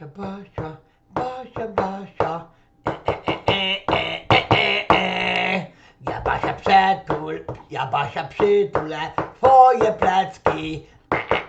Basia, Basia, Basia, Basia. E, e, e, e, e, e, e. Ja Basia przetul, ja Basia przytulę twoje plecki. E, e,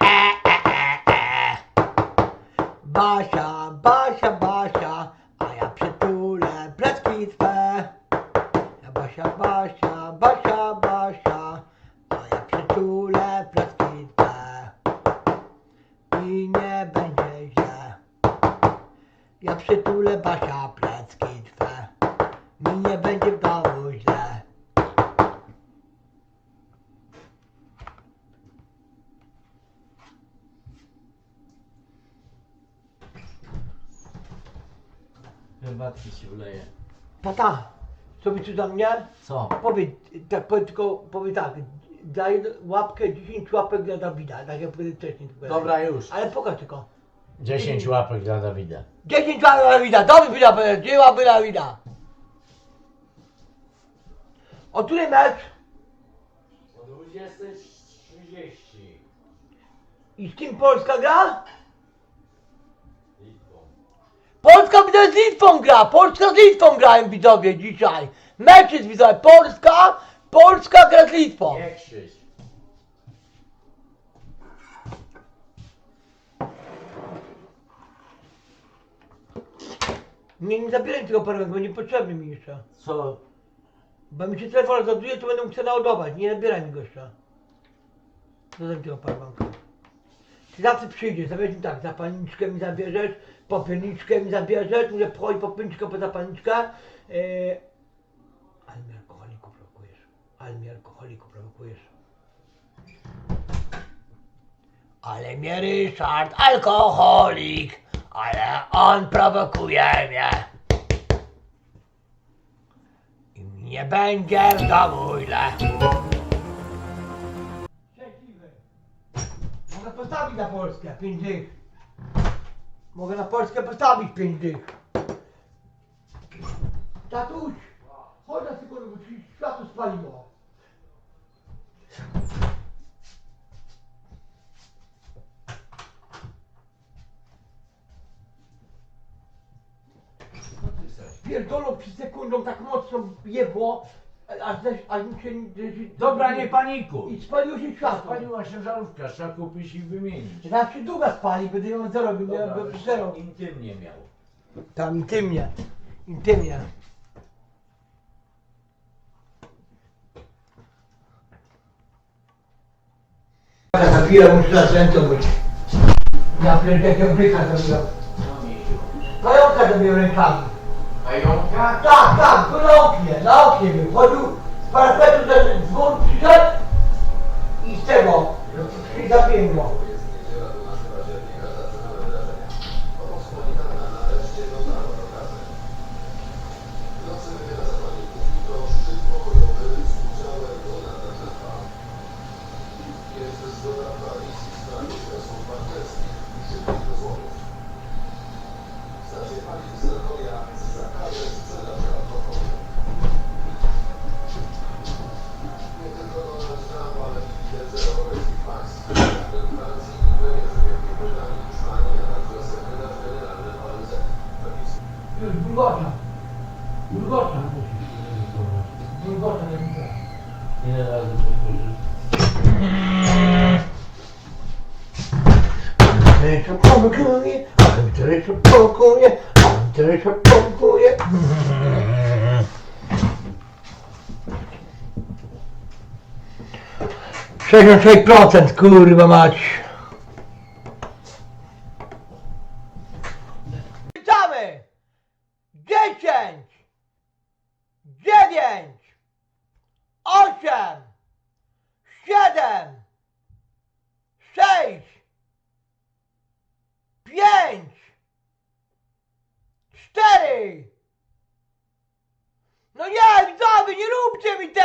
e, e, e, e. Basia, Basia, Basia, a ja przytulę plecki twe. Ja Basia, Basia, Basia, Basia, a ja przytulę plecki twe. I nie będzie źle. Ja przytulę Basia plecki twe. Mi nie będzie w domu źle. Herbatki ci wleję. Tata, co by tu za mnie? Co? Powiedz, tak powiedz tylko, powiedz tak, daj łapkę, 10 łapek dla Dawida, tak jak powiedziałem wcześniej. Dobra już. Ale pokaż tylko. 10 łapek dla Dawida. 10 łapek dla Dawida, to by powiedział, gdzie łapy dla Dawida? O której mecz? O 20.30. I z kim Polska gra? Polska widzę z Litwą gra! Polska z Litwą grają widzowie dzisiaj! Mecz jest widzowie! Polska! Polska gra z Litwą! Nie. Nie, nie zabieraj tego parowego, bo niepotrzebny mi jeszcze. Co? Bo mi się telefon zaduje, to będę musiał naładować. Nie zabieraj mi gościa. Co za tego parabanka? Ty przyjdziesz, zabierzesz mi tak, zapalniczkę mi zabierzesz, popierniczkę mi zabierzesz, mówię pchoj popierniczkę po zapalniczkę. Yy... Ale mnie alkoholiku prowokujesz. Ale mnie alkoholiku prowokujesz. Ale mnie Ryszard, alkoholik, ale on prowokuje mnie. I nie będzie w domu źle. Postawić na Polskę pięć dych. Mogę na Polskę postawić pięć dych. Tatuś, chodź na sekundę, bo ci światło spaliło. Pierdolą przed sekundą tak mocno jebło, aż, aż, aż mi się... Dobra, nie panikuj. I spaliło się światło. Spaliła się żarówka, trzeba kupić i wymienić. Zaraz się długa spali, będę ją zarobił, nie? Dobra, Będę zero. intymnie miał. Tam intymnie, intymnie. Taka chwila muszę za ręką być. Ja pierdolę, jak ją bryka zrobiła. Pająka zrobił rękami. Pająka? Tak, tak, był na oknie, na oknie był. Chodził z parapetu, z gór przyszedł i z tego, i zabiłem go. Już, bulgocza. Bulgocza. Bulgocza nie widzę. Ile razy powtórzysz? Andrzej pomkuje, Andrzej pomkuje, Andrzej pomkuje. Sześćdziesiąt sześć procent, kurwa mać.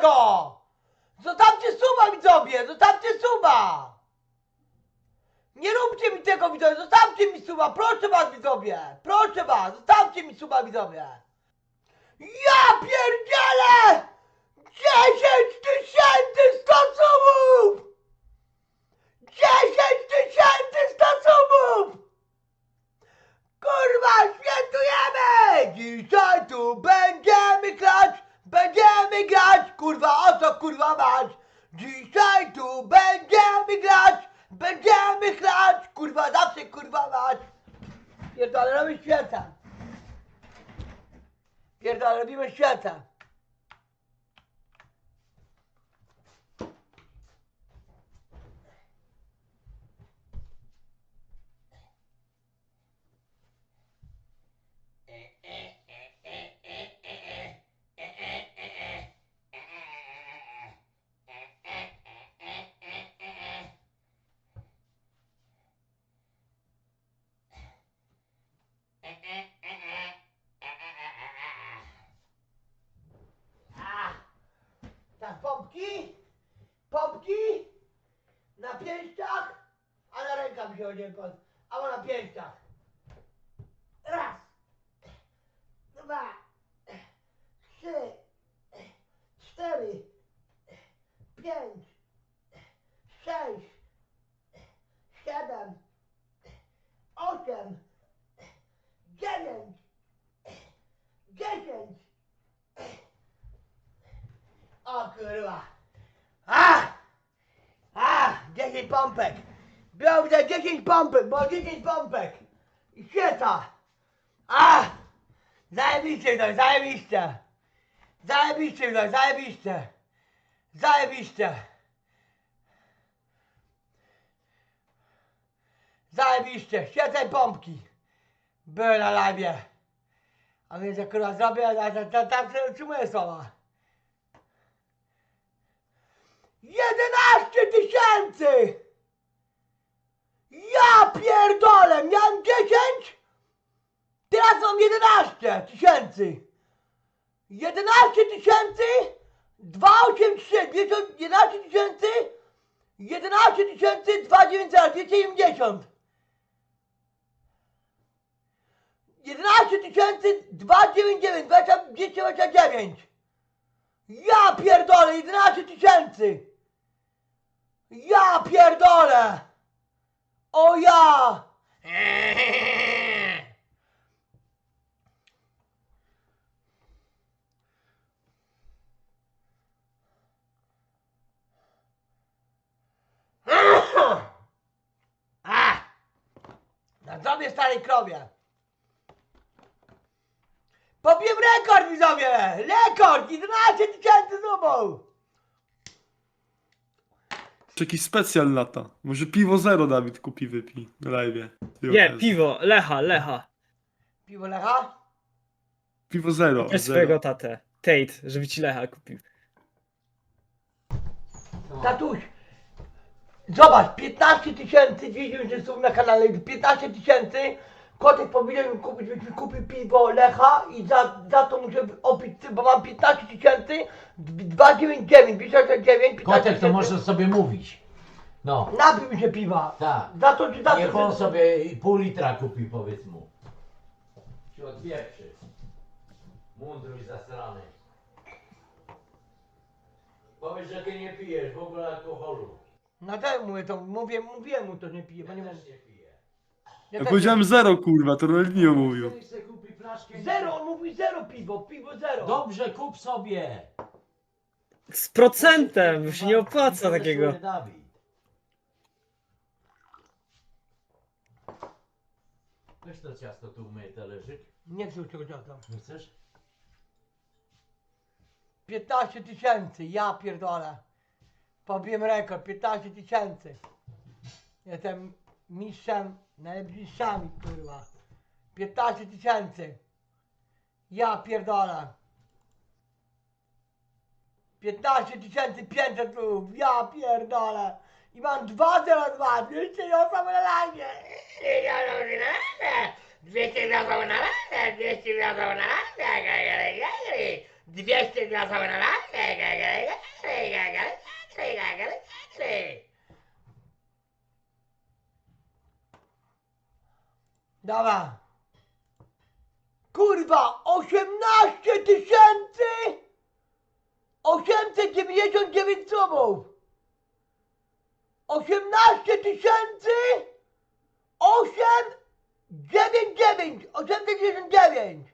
tego! No Zostawcie suba, widzowie! No Zostawcie suba! Nie róbcie mi tego, widzowie! No Zostawcie mi suba! Proszę was, widzowie! Proszę was! Zostawcie mi suba, widzowie! Ja pierdzielę! 10 tysięcy stosowów! 10 tysięcy stosowów! Kurwa, świętujemy! Dzisiaj! 100 subów! kurwa, o co kurwa masz? Dzisiaj tu będziemy grać, będziemy grać, kurwa, zawsze kurwa mać. Pierdolę, robimy święta. Pierdolę, robimy święta. Tak, pompki, pompki na pięściach, a się nie pod, albo na pięściach. Raz, dwa, trzy, cztery, pięć, sześć, siedem, osiem, dziewięć, dziesięć. O kurwa. A! A! 10 pompek. Za 10 pompek, bo 10 pompek. I świeca. A! Zajebiście to, zajebiście. Zajebiście to, zajebiście. Zajebiście. Zajebiście, świecaj pompki. Były na live. A więc jak kurwa zrobię, a tam- utrzymuję słowa. 11 tysięcy! Ja pierdolę, miałem 10, teraz mam 11 tysięcy. 11 tysięcy, 283, wiecie, 11 tysięcy, 11 tysięcy, 290, 270. 11 tysięcy, 299, 229. Ja pierdolę, 11 tysięcy! Ja pierdolę! O ja! Na tobie starej krowie! Pobiłem rekord widzowie! Rekord! 11 tysięcy zubów! Czy jakiś specjal lata? Może piwo zero Dawid kupi wypi na live. Nie, piwo, Lecha, Lecha. Piwo Lecha? Piwo zero. Weź zero. swojego tatę. Tate, żeby ci Lecha kupił. Tatuś! Zobacz, 15 tysięcy, 200 słów na kanale, 15 tysięcy, kotek powinien mi kupić, byś mi kupił piwo Lecha i za, za to muszę opić, bo mam 15 tysięcy, 299, 209, 15 Kotek to tysięcy. możesz sobie mówić. No, Napij mi się piwa. tak. Za to, za to, Niech on sobie i pół litra kupi, powiedz mu. Się odwieprzy. Mądruj zasrany. Powiedz, że ty nie pijesz w ogóle alkoholu. No tak mówię to, mówię, mówiłem mu to, że nie piję, bo Ja nie mam. też nie piję. Ja powiedziałem zero kurwa, to Ronaldinho mówił. Kupi flaszkę... Zero, on mówi zero piwo, piwo zero. Dobrze, kup sobie. Z procentem, już się nie opłaca takiego. Dawid. Weź to ciasto tu umyj talerzyk. Nie chcę tego ciasta. Nie chcesz? 15 tysięcy, ja pierdolę. Pobiłem rekord, 15 tysięcy. Jestem mistrzem, najlepszymi mistrzami, kurwa. 15 tysięcy. Ja pierdolę. 15 tysięcy 500 lub, ja pierdolę. I mam 202, 200 osób na live. 200 osób na live, 200 osób na live. 200 osób na live. Dobra. Kurwa, 18 tysięcy 899 subów. 18 tysięcy 899 899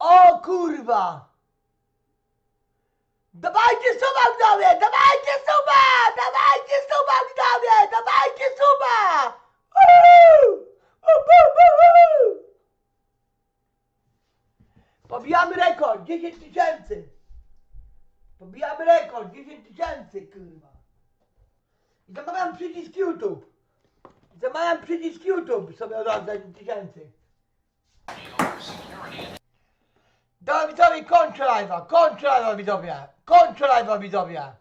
O kurwa! Dawajcie suba widzowie! Dawajcie suba! Dawajcie suba widzowie! Dawajcie suba! Uhu! Uhu! Pobijamy rekord! 10 tysięcy! Pobijamy rekord! 10 tysięcy kurwa! I zamawiam przycisk YouTube! Zamawiam przycisk YouTube sobie od razu za 10 tysięcy! Dobra widzowie, kończę live'a, kończę live'a widzowie, kończę live'a widzowie.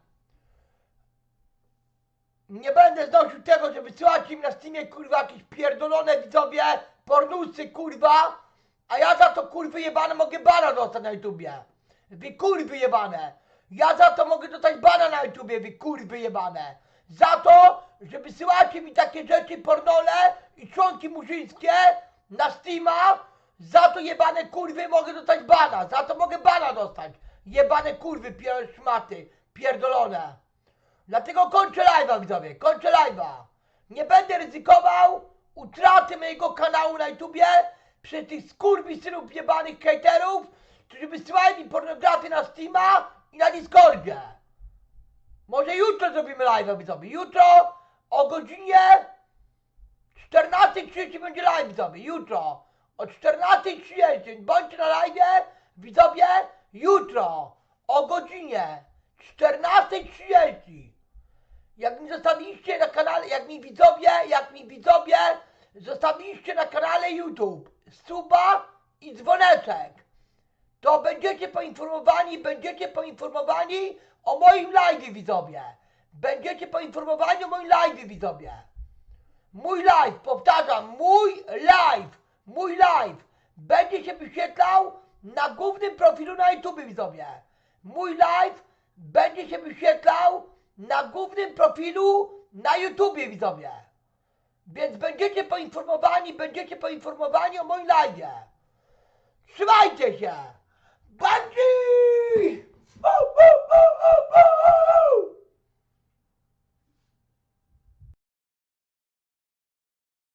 Nie będę znosił tego, że wysyłacie mi na Steamie kurwa jakieś pierdolone widzowie, pornusy kurwa, a ja za to kurwy jebane mogę bana dostać na YouTubie. Wy kurwy jebane. Ja za to mogę dostać bana na YouTubie, wy kurwy jebane. Za to, że wysyłacie mi takie rzeczy pornole i członki murzyńskie na Steama, za to jebane kurwy mogę dostać bana, za to mogę bana dostać. Jebane kurwy, pier szmaty, pierdolone. Dlatego kończę live'a widzowie, kończę live'a. Nie będę ryzykował utraty mojego kanału na YouTubie przez tych skurwysynów jebanych caterów, którzy wysyłają mi pornografię na Steama i na Discordzie. Może jutro zrobimy live'a widzowie, jutro o godzinie 14.30 będzie live widzowie, jutro o 14.30 bądźcie na live widzowie, jutro o godzinie 14.30 jak mi zostawiliście na kanale, jak mi widzowie, jak mi widzowie zostawiliście na kanale YouTube suba i dzwoneczek, to będziecie poinformowani, będziecie poinformowani o moim live widzowie. Będziecie poinformowani o moim live widzowie. Mój live, powtarzam, mój live, mój live będzie się wyświetlał na głównym profilu na YouTube widzowie. Mój live będzie się wyświetlał na głównym profilu na YouTube widzowie. Więc będziecie poinformowani, będziecie poinformowani o moim live. Trzymajcie się! Bandzi!